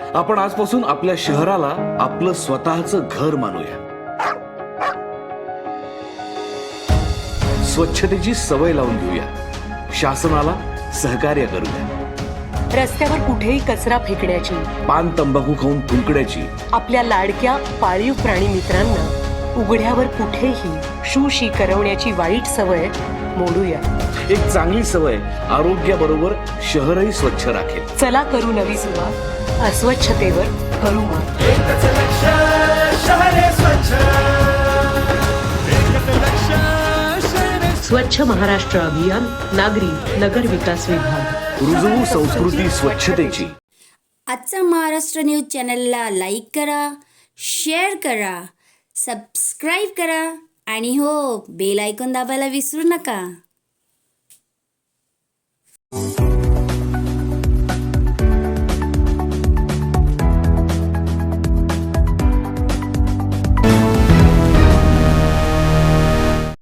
आपण आजपासून आपल्या शहराला आपलं स्वतःचं घर मानूया. स्वच्छतेची सवय लावून घेऊया. शासनाला सहकार्य करूया. रस्त्यावर कुठेही कचरा फेकण्याची पान तंबाखू खाऊन थुंकण्याची. आपल्या लाडक्या पाळीव प्राणी मित्रांना उघड्यावर कुठेही शूशी करवण्याची वाईट सवय मोडूया. एक चांगली सवय आरोग्याबरोबर शहरही स्वच्छ राखेल. चला करू नवी सुरुवात. अस्वच्छतेवर करू स्वच्छ महाराष्ट्र अभियान नागरी नगर विकास विभाग. रुजवू संस्कृती स्वच्छतेची. आजचा महाराष्ट्र न्यूज चॅनलला लाईक करा शेअर करा सबस्क्राईब करा. आणि हो बेल ऐकून दाबायला विसरू नका.